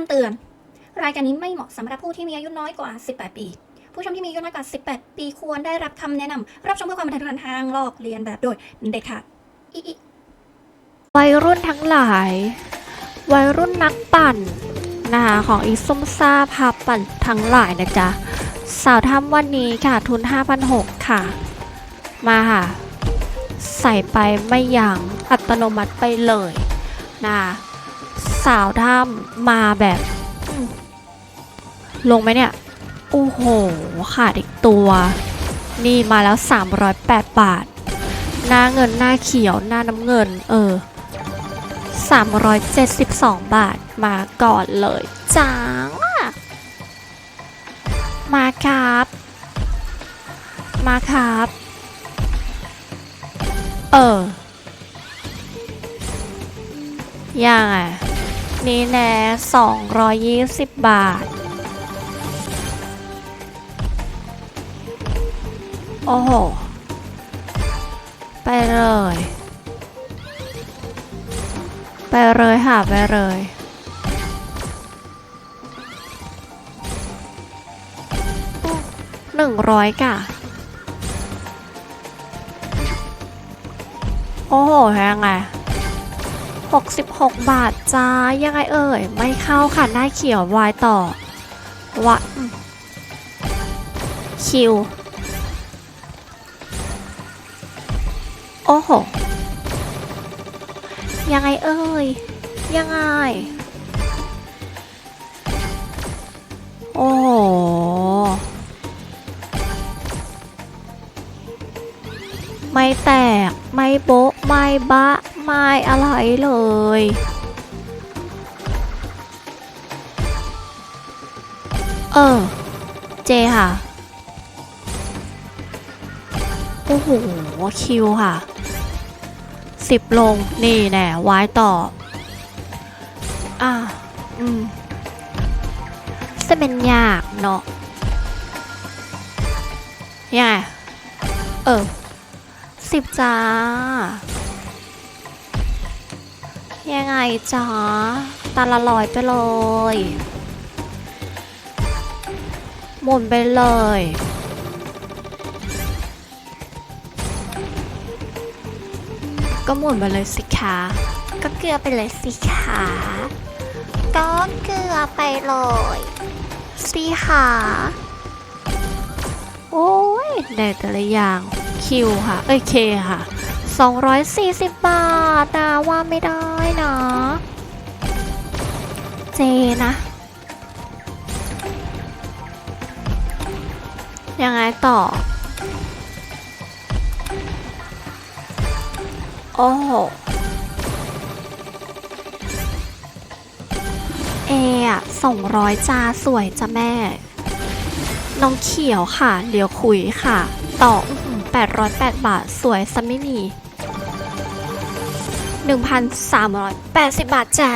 ำเตือน รายการนี้ไม่เหมาะสำหรับผู้ที่มีอายุน้อยกว่า 18 ปี ผู้ชมที่มีอายุน้อยกว่า 18 ปีควรได้รับคำแนะนำรับชมเพื่อความบันเทิงทางลอกเลียนแบบโดยเด็ดขาดอิอิวัยรุ่นทั้งหลาย วัยรุ่นนักปั่นนะคะของอีซุมซ่าพาปั่นทั้งหลายนะจ๊ะ สาวทำวันนี้ค่ะทุน 5,600 ค่ะ มาค่ะ ใส่ไปไม่ยัง้งอัตโนมัติไปเลยนะคะ สาวทำมาแบบ ลงไหมเนี่ย โอ้โห ขาดอีกตัว นี่มาแล้ว 308 บาท หน้าเงินหน้าเขียวหน้าน้ำเงิน เออ 372 บาทมาก่อนเลยจ้างอะมาครับ มาครับ เออยังไง นี่แน่220 บาท โอ้โห ไปเลย ไปเลยค่ะไปเลยหนึ่งร้อยกะโอ้โหยังไง หกสิบหกบาทจ้า ยังไงเอ่ย ไม่เข้าค่ะ หน้าเขียววายต่อ วะ คิว โอ้โห ยังไงเอ่ย ยังไง โอ้โหไม่แตก ไม่โบ๊ะ ไม่บะ ไม่อะไรเลย เออ เจค่ะ โอ้โห คิวค่ะ สิบลง นี่แน่วายต่อ อ่า อืมจะเป็นยากเนาะยังไงเออสิบจ้า ยังไงจ้าตาละลอยไปเลย หมุนไปเลย ก็หมุนไปเลยสิคะก็เกลือไปเลยสิคะก็เกลือไปเลยสิคะโอ้ยได้แต่ละอย่างคิวค่ะ เอ้ยเคค่ะ 240 บาทนะว่าไม่ได้นะเจนะ ยังไงต่อ โอ้โหเออะส่งร้อยจาสวยจ้าแม่ น้องเขียวค่ะเดี๋ยวคุยค่ะ ต่อแปดร้อยแปดบาทสวยซะไม่มี หนึ่งพันสามร้อยแปดสิบบาทจ้า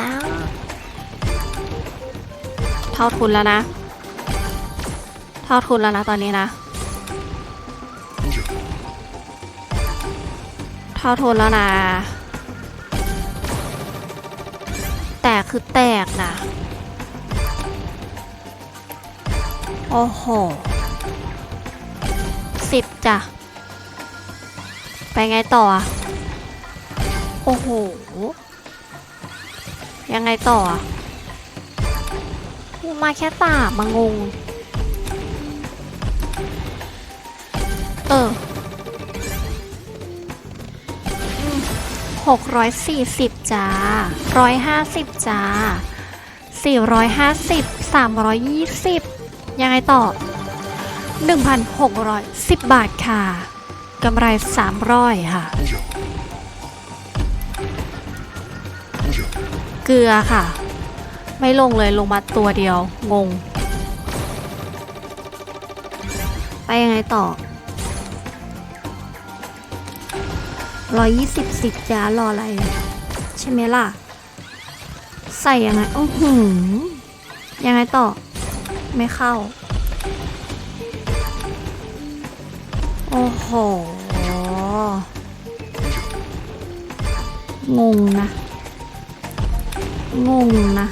เท่าทุนแล้วนะ เท่าทุนแล้วนะตอนนี้นะ เท่าทุนแล้วนะ แตกคือแตกนะ โอ้โหสิบจ้ะ ไปไงต่ออะ โอ้โห ยังไงต่ออะมาแค่ตามมางง เออหกร้อยสี่สิบจ้าร้อยห้าสิบจ้าสี่ร้อยห้าสิบสามร้อยยี่สิบยังไงต่อหนึ่งพันหกร้อยสิบบาทค่ะ กำไรสามร้อยค่ะ เกลือค่ะ ไม่ลงเลยลงมาตัวเดียว งง ไปยังไงต่อร้อยยี่สิบสิบจ้ารออะไร ใช่ไหมล่ะ ใส่ยังไงโอ้โหยังไงต่อ ไม่เข้า โอ้โห งงนะ งงนะ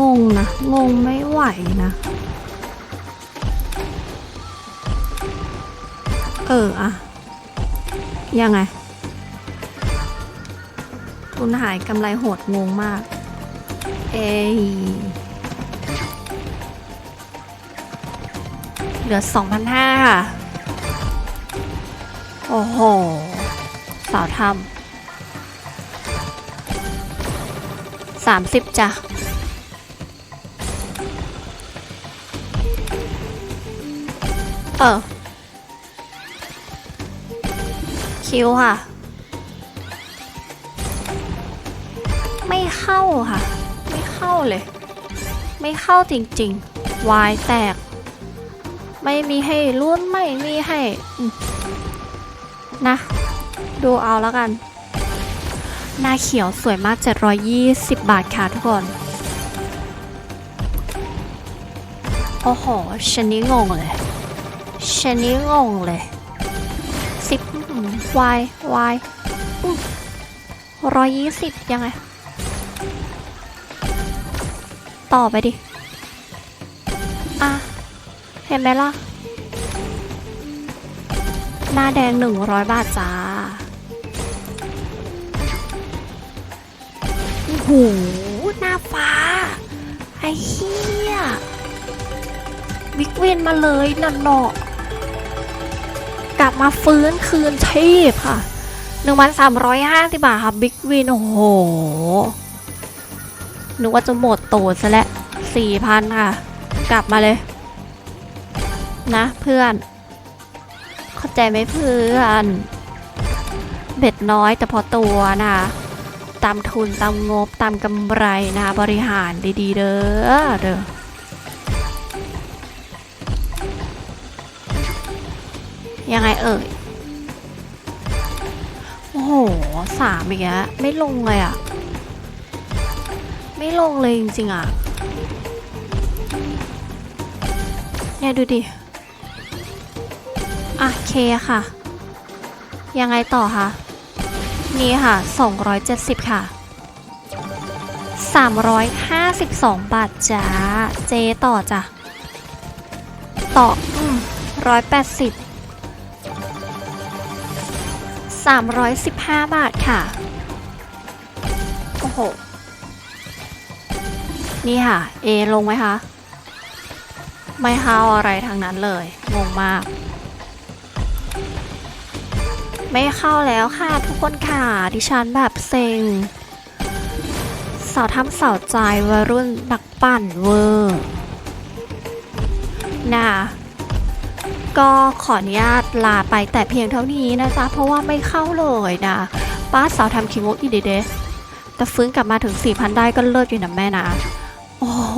งงนะ งงไม่ไหวนะ เอออะยังไง ทุนหายกำไรโหดงงมาก เอยเหลือ 2,500ค่ะ โอ้โห สาวทำ สามสิบจ้ะเออคิวค่ะ ไม่เข้าค่ะ ไม่เข้าเลย ไม่เข้าจริงๆ วายแตก ไม่มีให้ลุ้นไม่มีให้นะ ดูเอาแล้วกัน หน้าเขียวสวยมาก 720 บาทค่ะทุกคน โอ้โหฉันนี้งงเลยฉันนี้งงเลยสิบวายวายร้อยยี่สิบยังไง ต่อไปดิ อะ เห็นไหมล่ะ หน้าแดงหนึ่งร้อยบาทจ้า หหน้าฟ้า ไอ้เหี้ยวิกเวนมาเลยนันเนาะกลับมาฟื้นคืนชีพค่ะหนึ่งพันสามร้อยห้าสิบบาทค่ะบิ๊กวินโอ้โหนึกว่าจะหมดตูดซะแล้วสี่พันค่ะ กลับมาเลย นะเพื่อน เข้าใจไหมเพื่อน เบ็ดน้อยแต่พอตัวนะคะ ตามทุนตามงบตามกำไรนะคะบริหารดีๆ เด้อเด้อยังไงเอ่ย โอ้โหสามอีกแล้วไม่ลงเลยอะ ไม่ลงเลยจริงๆอะ เนี่ยดูดิ อะเคค่ะ ยังไงต่อคะ นี่ค่ะ 270 ค่ะ 352 บาทจ้า เจต่อจ้ะ ต่ออืม180 315 บาทค่ะ โอ้โห นี่ค่ะ A ลงไหมคะ ไม่เข้าอะไรทางนั้นเลย งงมาก ไม่เข้าแล้วค่ะทุกคนค่ะ ดิฉันแบบเซ็งสาวทำสาวใจวัยรุ่นนักปั่นเวอร์นะก็ขออนุญาตลาไปแต่เพียงเท่านี้นะจ๊ะ เพราะว่าไม่เข้าเลยนะป้าสาวทำคิโมอีเดเดแต่ฟื้นกลับมาถึง 4,000 ได้ก็เลิศอยู่นะแม่นะ โอ้โห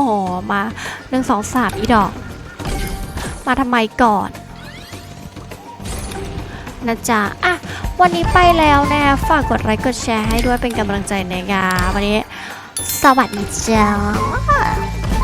มาหนึ่งสองสามอีดอก มาทำไมก่อน นะจ๊ะอะ วันนี้ไปแล้วนะ ฝากกดไลค์กดแชร์ให้ด้วยเป็นกำลังใจนงานวันนี้ สวัสดีจ้า